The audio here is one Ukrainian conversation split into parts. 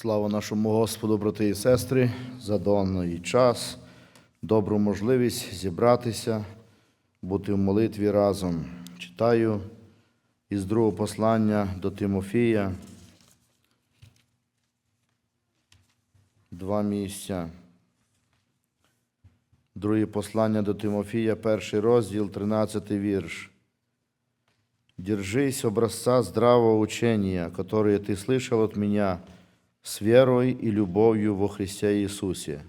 Слава нашому Господу, брати і сестри, за даний час, добру можливість зібратися, бути в молитві разом. Читаю із другого послання до Тимофія. Два місця. Друге послання до Тимофія, перший розділ, 13 вірш. Держись образца здравого учения, которое ты слышал от меня, с верой и любовью во Христе Иисусе.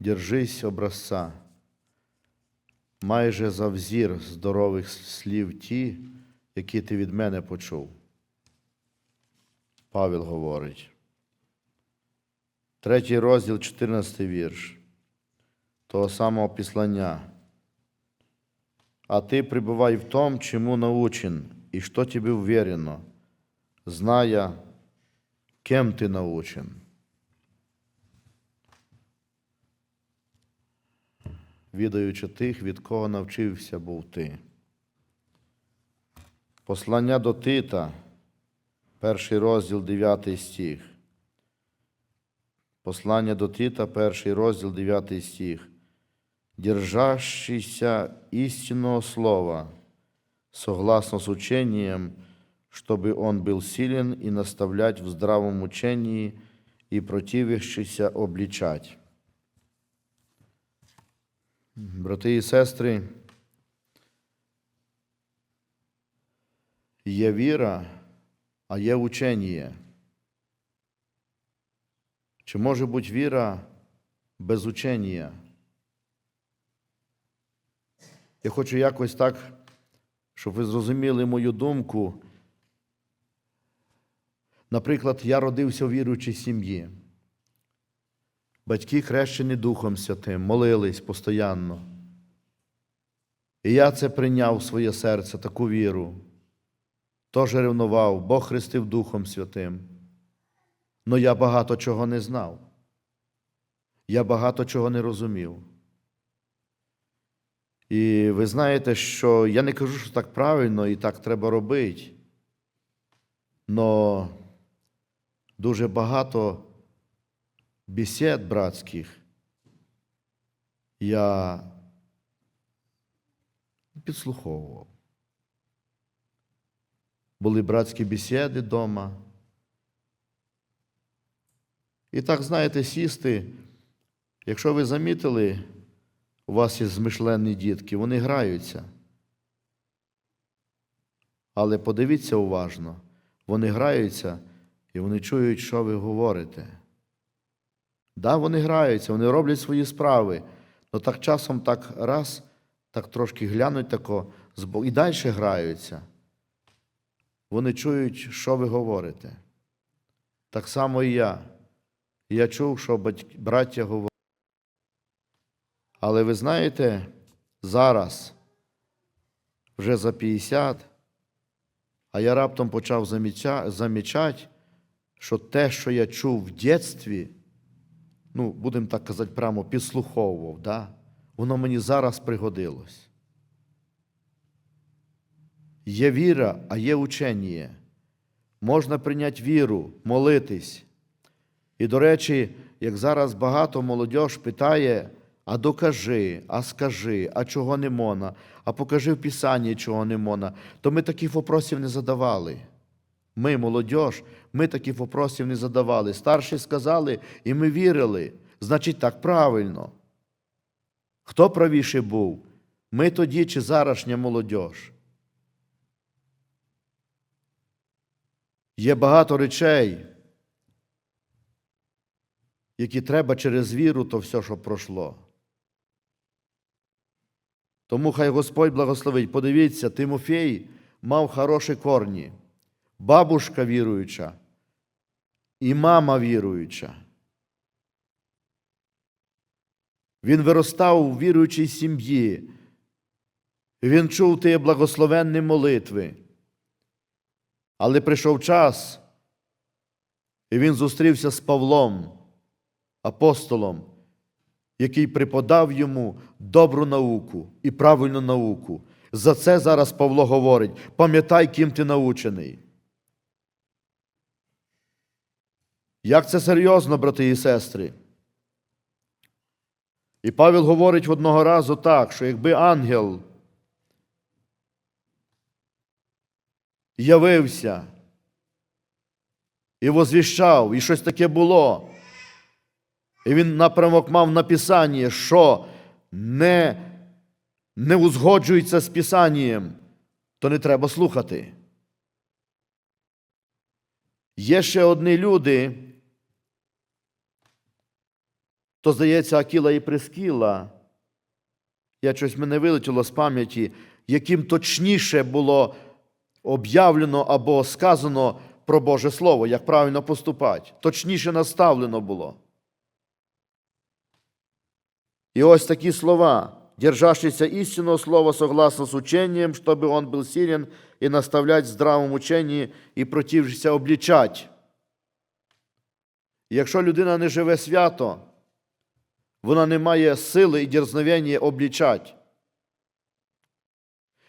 Держись образця. Майже за взір здорових слів ті, які ти від мене почув. Павел говорить. Третій розділ, 14 вірш. Того самого післання. А ты пребывай в том, чему научен, и что тебе уверено, зная, кем ты научен. Відаючи тих, від кого навчився був ти. Послання до Тита, перший розділ, 9 стих. Послання до Тита, перший розділ, 9 стих держащийся истинного слова, согласно с учением, чтобы он был силен и наставлять в здравом учении и противящийся обличать. Брати і сестри, є віра, а є учення. Чи може бути віра без учення? Я хочу якось так, щоб ви зрозуміли мою думку. Наприклад, я родився в віруючій сім'ї. Батьки хрещені Духом Святим, молились постійно. І я це прийняв в своє серце, таку віру. Теж ревнував, Бог хрестив Духом Святим. Но я багато чого не знав. Я багато чого не розумів. І ви знаєте, що я не кажу, що так правильно і так треба робити. Но дуже багато бесід братських я підслуховував. Були братські бесіди вдома. І так, знаєте, сісти, якщо ви замітили, у вас є змишленні дітки, вони граються. Але подивіться уважно, вони граються і вони чують, що ви говорите. Да, вони граються, вони роблять свої справи, але так часом так раз, так трошки глянуть тако, і далі граються. Вони чують, що ви говорите. Так само і я. Я чув, що браття говорять. Але ви знаєте, зараз вже за 50, а я раптом почав замічати, що те, що я чув в дитинстві, ну, будемо так казати, прямо підслуховував, да? воно мені зараз пригодилось. Є віра, а є учення. Можна прийняти віру, молитись. І, до речі, як зараз багато молодь питає, а докажи, а скажи, а чого не мона, а покажи в Писанні, чого не мона, то ми таких вопросів не задавали. Ми, молодь, ми таких вопросів не задавали. Старші сказали, і ми вірили. Значить, так правильно. Хто правіше був? Ми тоді чи зарашня молодь? Є багато речей, які треба через віру, то все, що пройшло. Тому хай Господь благословить. Подивіться, Тимофій мав хороші корні, бабушка віруюча і мама віруюча. Він виростав у віруючій сім'ї. Він чув ті благословенні молитви. Але прийшов час, і він зустрівся з Павлом, апостолом який преподав йому добру науку і правильну науку. За це зараз Павло говорить: пам'ятай, ким ти научений. Як це серйозно, брати і сестри? І Павел говорить одного разу так, що якби ангел явився і возвіщав, і щось таке було, і він напрямок мав на Писання, що не, не узгоджується з Писанням, то не треба слухати. Є ще одні люди, то, здається, Акіла і Прискіла, я щось мене вилетіло з пам'яті, яким точніше було об'явлено або сказано про Боже Слово, як правильно поступати. Точніше наставлено було. И ось такі слова, держащийся истинного слова согласно с учением, чтобы он был силен и наставлять в здравом учении и протившися обличать. Якщо людина не живе свято, вона не має сили і дерзновення обличать.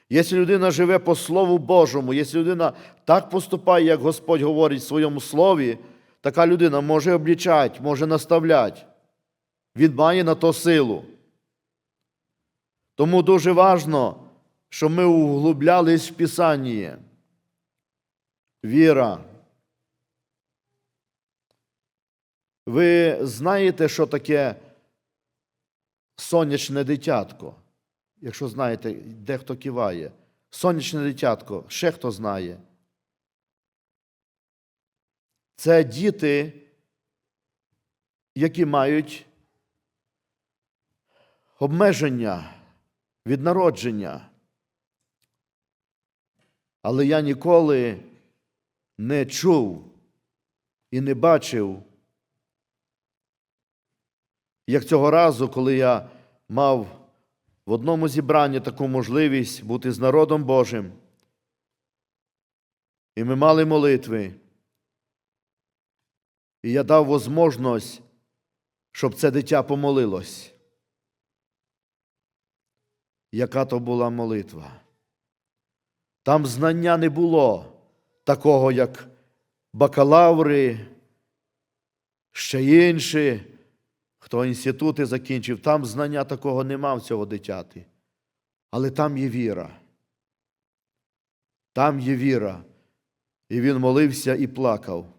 Якщо людина живе по Слову Божому, якщо людина так поступає, як Господь говорить в своєму слові, така людина може обличати, може наставляти. Він має на то силу. Тому дуже важно, щоб ми углублялись в Писання. Віра. Ви знаєте, що таке сонячне дитятко? Якщо знаєте, де хто киває. Сонячне дитятко, ще хто знає. Це діти, які мають обмеження від народження. Але я ніколи не чув і не бачив, як цього разу, коли я мав в одному зібранні таку можливість бути з народом Божим, і ми мали молитви, і я дав можливість, щоб це дитя помолилось яка то була молитва. Там знання не було такого, як бакалаври, ще інші, хто інститути закінчив, там знання такого нема в цього дитяти. Але там є віра. Там є віра. І він молився і плакав.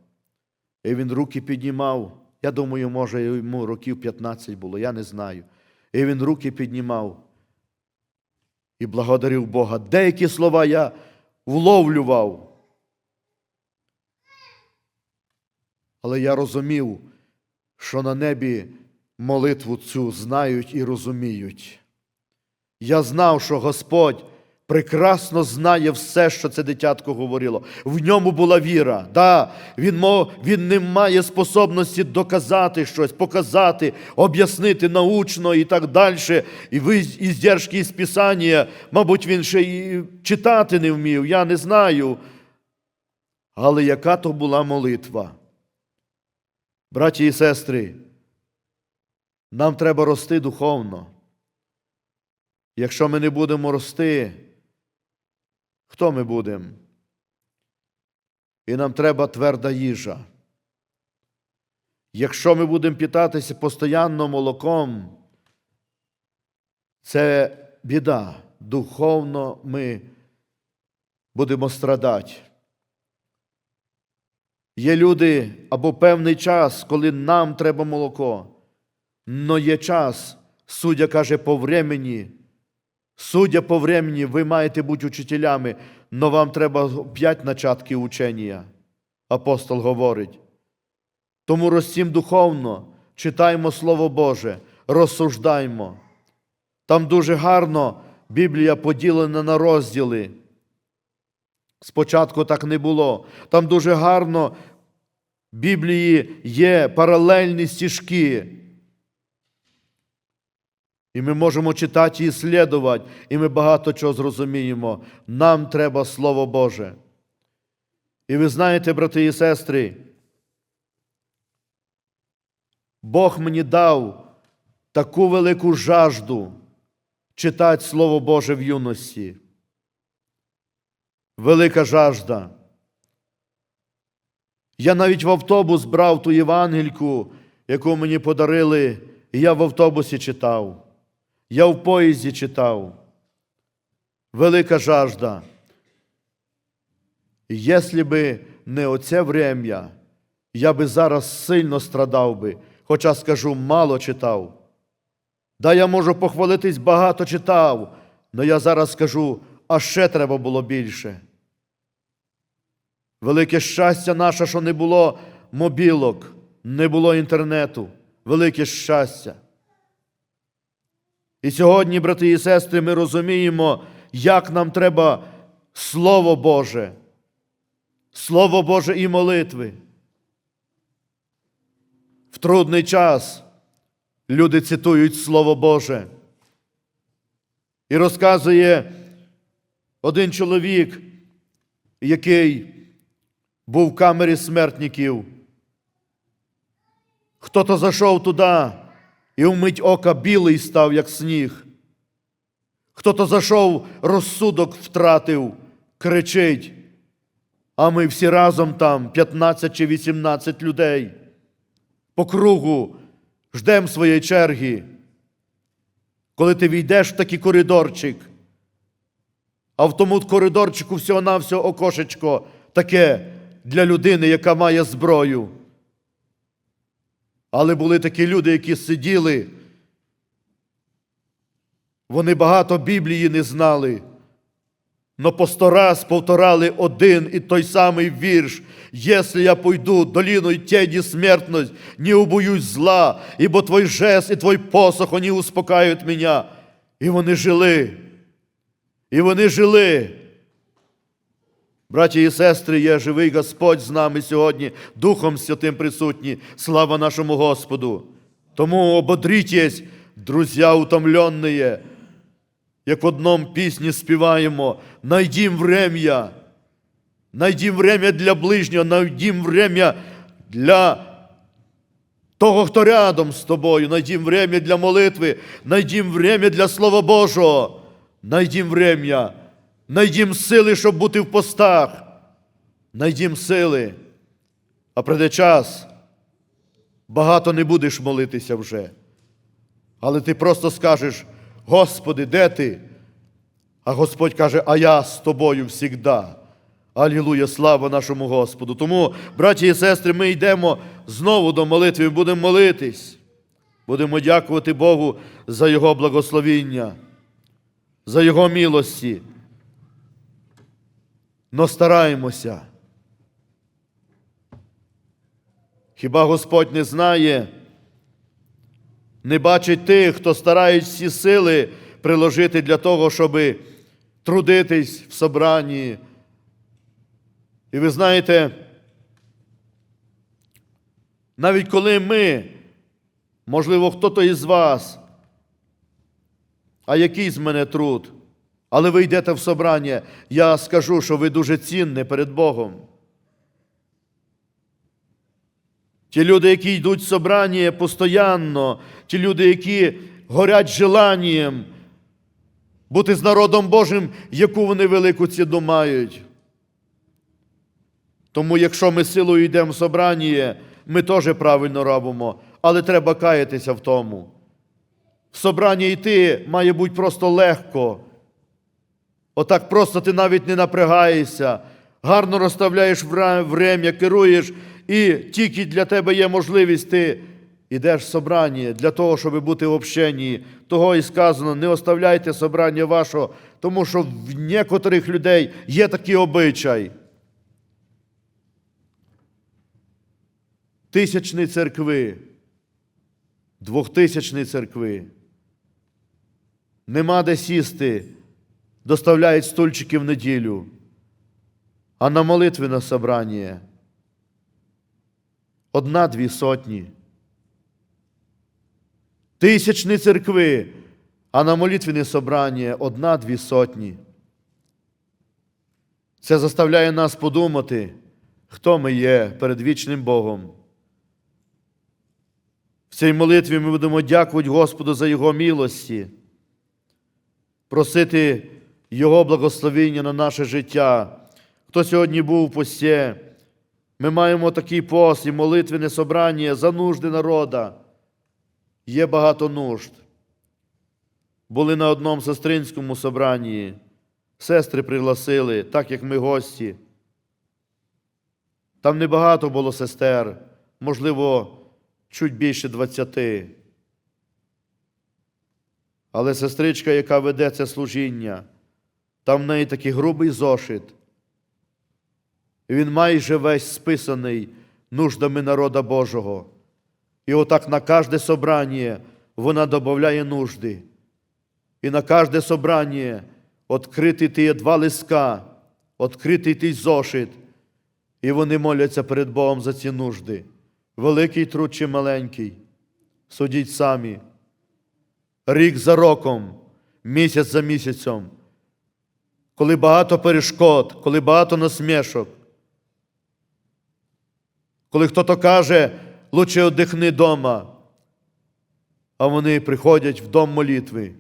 І він руки піднімав. Я думаю, може, йому років 15 було, я не знаю. І він руки піднімав і благодарив Бога. Деякі слова я вловлював. Але я розумів, що на небі молитву цю знають і розуміють. Я знав, що Господь прекрасно знає все, що це дитятко говорило. В ньому була віра. Да, він, мов, він не має способності доказати щось, показати, об'яснити научно і так далі. І ви іздержки із Писання, мабуть, він ще і читати не вмів, я не знаю. Але яка то була молитва? Браті і сестри, нам треба рости духовно. Якщо ми не будемо рости, хто ми будемо? І нам треба тверда їжа. Якщо ми будемо питатися постійно молоком, це біда. Духовно ми будемо страдати. Є люди або певний час, коли нам треба молоко, но є час, суддя каже, по времені, Судя по времени, ви маєте бути учителями, но вам треба п'ять начатків учення, апостол говорить. Тому ростім духовно, читаємо Слово Боже, розсуждаймо. Там дуже гарно Біблія поділена на розділи. Спочатку так не було. Там дуже гарно в Біблії є паралельні стіжки. І ми можемо читати і слідувати, і ми багато чого зрозуміємо. Нам треба Слово Боже. І ви знаєте, брати і сестри, Бог мені дав таку велику жажду читати Слово Боже в юності. Велика жажда. Я навіть в автобус брав ту Євангельку, яку мені подарили, і я в автобусі читав. Я в поїзді читав. Велика жажда. Якщо би не оце врем'я, я би зараз сильно страдав би, хоча скажу, мало читав. Да, я можу похвалитись, багато читав, але я зараз скажу, а ще треба було більше. Велике щастя наше, що не було мобілок, не було інтернету. Велике щастя. І сьогодні, брати і сестри, ми розуміємо, як нам треба Слово Боже, Слово Боже і молитви. В трудний час люди цитують Слово Боже. І розказує один чоловік, який був в камері смертників. Хто-то зайшов туди і вмить ока білий став, як сніг. Хто-то зайшов, розсудок втратив, кричить. А ми всі разом там, 15 чи 18 людей, по кругу ждемо своєї черги. Коли ти війдеш в такий коридорчик, а в тому коридорчику всього-навсього окошечко таке для людини, яка має зброю. Але були такі люди, які сиділи, вони багато Біблії не знали, но по сто раз повторали один і той самий вірш. «Если я пойду долиною тени смертность, не убоюсь зла, ибо твой жест і твой посох, вони успокаивают меня. І вони жили. І вони жили. Браті і сестри, є живий Господь з нами сьогодні, Духом Святим присутні. Слава нашому Господу. Тому ободрітесь, друзі утомленные, як в одному пісні співаємо, найдім врем'я, найдім время для ближнього, найдім время для того, хто рядом з тобою, найдім время для молитви, найдім время для Слова Божого, найдім время, найдім сили, щоб бути в постах, найдім сили. А прийде час, багато не будеш молитися вже. Але ти просто скажеш, Господи, де ти? А Господь каже, а я з тобою всігда. Алілуя, слава нашому Господу. Тому, браті і сестри, ми йдемо знову до молитви, будемо молитись. Будемо дякувати Богу за Його благословіння, за Його милості. Но стараємося. Хіба Господь не знає, не бачить тих, хто старають всі сили приложити для того, щоб трудитись в собранні. І ви знаєте, навіть коли ми, можливо, хто-то із вас, а який з мене труд, але ви йдете в собрання, я скажу, що ви дуже цінні перед Богом. Ті люди, які йдуть в собрання постоянно, ті люди, які горять желанням бути з народом Божим, яку вони велику ціну мають. Тому, якщо ми силою йдемо в собрання, ми теж правильно робимо, але треба каятися в тому. В собрання йти має бути просто легко. Отак просто ти навіть не напрягаєшся, гарно розставляєш врем'я, керуєш, і тільки для тебе є можливість, ти йдеш в собрання для того, щоб бути в общенні. Того і сказано, не оставляйте собрання вашого, тому що в некоторих людей є такий обичай. Тисячні церкви, двохтисячні церкви. Нема де сісти, доставляють стульчики в неділю, а на молитви на собрання одна-дві сотні. Тисячні церкви, а на молитвені собрання одна-дві сотні. Це заставляє нас подумати, хто ми є перед вічним Богом. В цій молитві ми будемо дякувати Господу за Його милості, просити Його благословення на наше життя. Хто сьогодні був у пості, Ми маємо такий пост і молитвене собрання за нужди народа. Є багато нужд. Були на одному сестринському собранні. Сестри пригласили, так як ми гості. Там небагато було сестер, можливо, чуть більше двадцяти. Але сестричка, яка веде це служіння, там в неї такий грубий зошит. Він майже весь списаний нуждами народа Божого. І отак на кожне собрання вона додає нужди. І на кожне собрання відкритий ті два листка, відкритий той зошит, і вони моляться перед Богом за ці нужди. Великий труд чи маленький. Судіть самі. Рік за роком, місяць за місяцем, коли багато перешкод, коли багато насмішок, коли хтось каже, лучше оддихни дома, а вони приходять в дом молитви.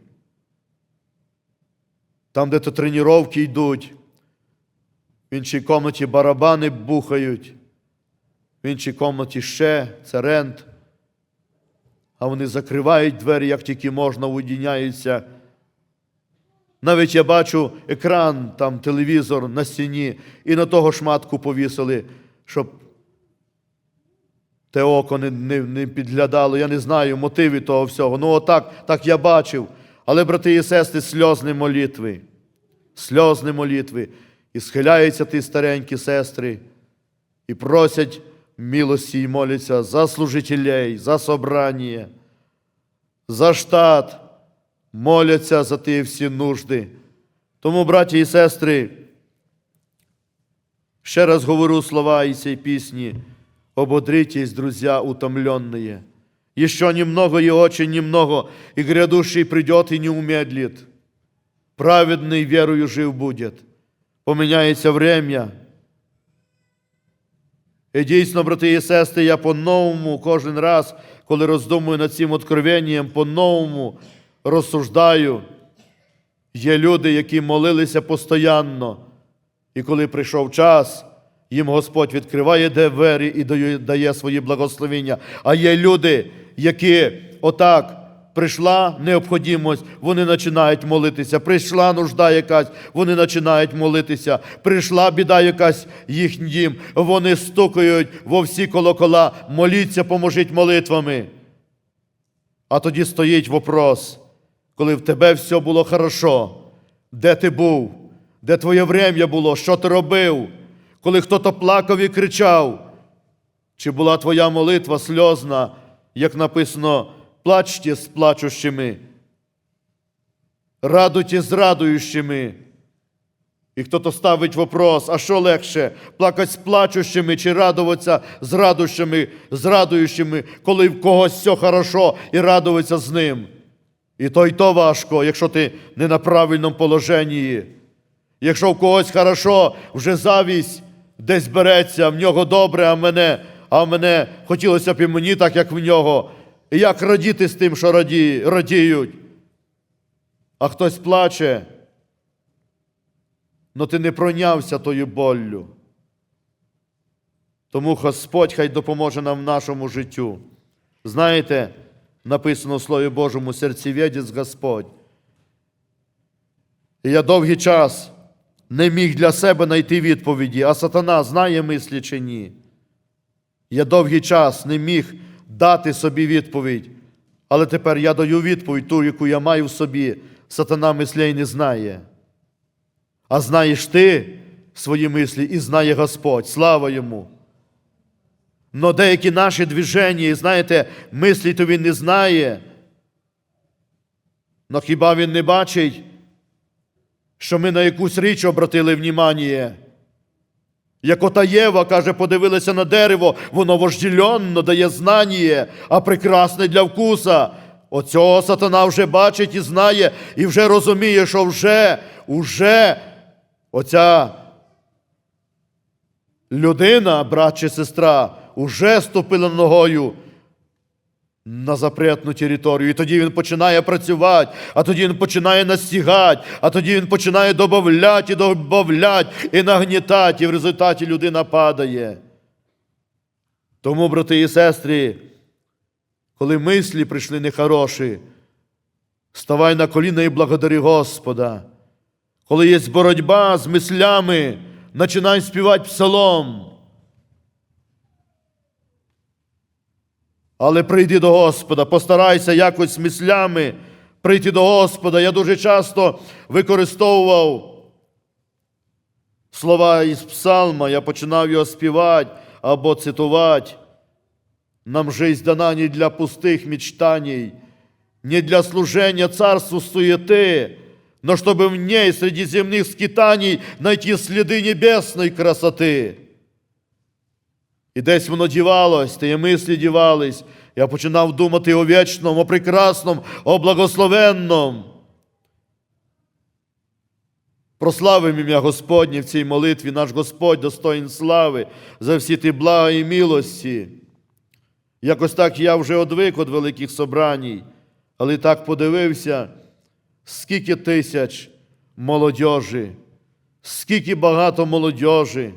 Там, де то тренування йдуть, в іншій комнаті барабани бухають, в іншій комнаті ще це рент. А вони закривають двері, як тільки можна, уєдиняються. Навіть я бачу екран, там телевізор на стіні, і на того шматку повісили, щоб те око не, не, не підглядало. Я не знаю мотиви того всього. Ну, отак, так я бачив. Але, брати і сестри, сльозні молитви, сльозні молитви. І схиляються ті старенькі сестри, і просять милості і моляться за служителей, за собрання, за штат, моляться за ті всі нужди. Тому, браті і сестри, ще раз говорю слова із цієї пісні. Ободритесь, друзья утомленные. Еще немного и очень немного, и грядущий придет и не умедлит. Праведный верою жив будет. Поміняється время. І дійсно, брати і сестри, я по-новому кожен раз, коли роздумую над цим откровенням, по-новому розсуждаю. Є люди, які молилися постоянно, і коли прийшов час, їм Господь відкриває двері і дає- свої благословення. А є люди, які отак прийшла необхідність, вони починають молитися. Прийшла нужда якась, вони починають молитися. Прийшла біда якась їхній дім, вони стукають во всі колокола, моліться, поможіть молитвами. А тоді стоїть вопрос, коли в тебе все було хорошо, де ти був, де твоє врем'я було, що ти робив, коли хто-то плакав і кричав, чи була твоя молитва сльозна, як написано, плачте з плачущими, радуйте з радуючими. І хто-то ставить вопрос, а що легше, плакати з плачущими чи радуватися з радущими, з радуючими, коли в когось все хорошо і радуватися з ним. І то й то важко, якщо ти не на правильному положенні. Якщо в когось хорошо, вже завість десь береться, в нього добре, а мене, а мене хотілося б і мені так, як в нього. І як радіти з тим, що раді, радіють. А хтось плаче, но ти не пройнявся тою боллю. Тому Господь хай допоможе нам в нашому життю. Знаєте, написано в Слові Божому, серцеведець Господь. І я довгий час не міг для себе знайти відповіді, а сатана знає мислі чи ні. Я довгий час не міг дати собі відповідь, але тепер я даю відповідь, ту, яку я маю в собі. Сатана мислей не знає. А знаєш ти свої мислі і знає Господь. Слава йому. Но деякі наші движення, знаєте, мислі то він не знає. Но хіба він не бачить, що ми на якусь річ обратили внімання? Як ота Єва, каже, подивилися на дерево, воно вождільонно дає знання, а прекрасне для вкуса. Оцього сатана вже бачить і знає, і вже розуміє, що вже, уже оця людина, брат чи сестра, уже ступила ногою на запретну територію. І тоді він починає працювати, а тоді він починає настігати, а тоді він починає додавати і додавати, і нагнітати, і в результаті людина падає. Тому, брати і сестри, коли мислі прийшли нехороші, ставай на коліна і благодари Господа. Коли є боротьба з мислями, починай співати псалом. Але прийди до Господа, постарайся якось з мислями прийти до Господа. Я дуже часто використовував слова із псалма, я починав його співати або цитувати. Нам жизнь дана не для пустых мечтаний, не для служения царству суеты, но чтобы в ней среди земных скитаний найти следы небесной красоти. І десь воно дівалось, тієї мислі дівались. Я починав думати о вічному, о прекрасному, о благословенному. Прославимо ім'я Господнє в цій молитві, наш Господь достоїн слави за всі ті блага і милості. Якось так я вже одвик від великих собраній, але так подивився, скільки тисяч молодежі, скільки багато молодежі.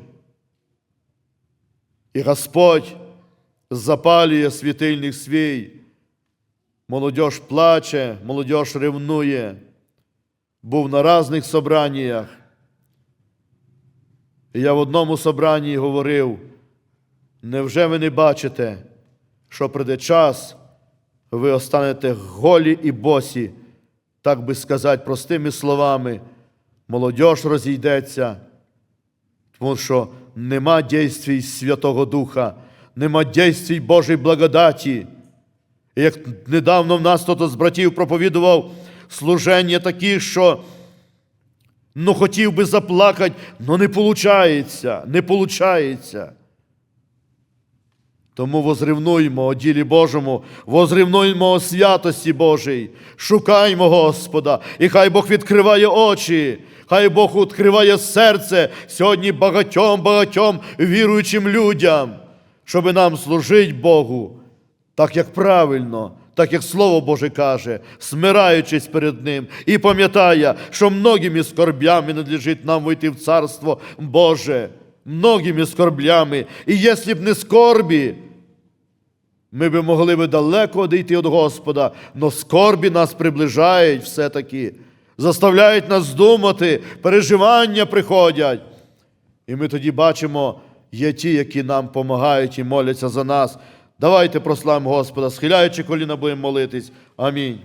І Господь запалює світильник свій. Молодіж плаче, молодіж ревнує. Був на різних собраннях. І я в одному собранні говорив, невже ви не бачите, що прийде час, ви останете голі і босі, так би сказати, простими словами, молодіж розійдеться, тому що нема дійствій Святого Духа, нема дійствій Божої благодаті. І як недавно в нас хтось з братів проповідував служення такі, що ну хотів би заплакати, але не виходить, не виходить. Тому возрівнуймо о ділі Божому, возрівнуймо о святості Божій, шукаймо Господа, і хай Бог відкриває очі, хай Бог відкриває серце сьогодні багатьом, багатьом віруючим людям, щоб нам служити Богу, так як правильно, так як Слово Боже каже, смираючись перед Ним, і пам'ятає, що многими скорбями надлежить нам вийти в Царство Боже, многими скорблями. І якщо б не скорбі, ми би могли би далеко одійти від Господа, но скорбі нас приближають все-таки, заставляють нас думати, переживання приходять. І ми тоді бачимо, є ті, які нам допомагають і моляться за нас. Давайте прославимо Господа, схиляючи коліна, будемо молитись. Амінь.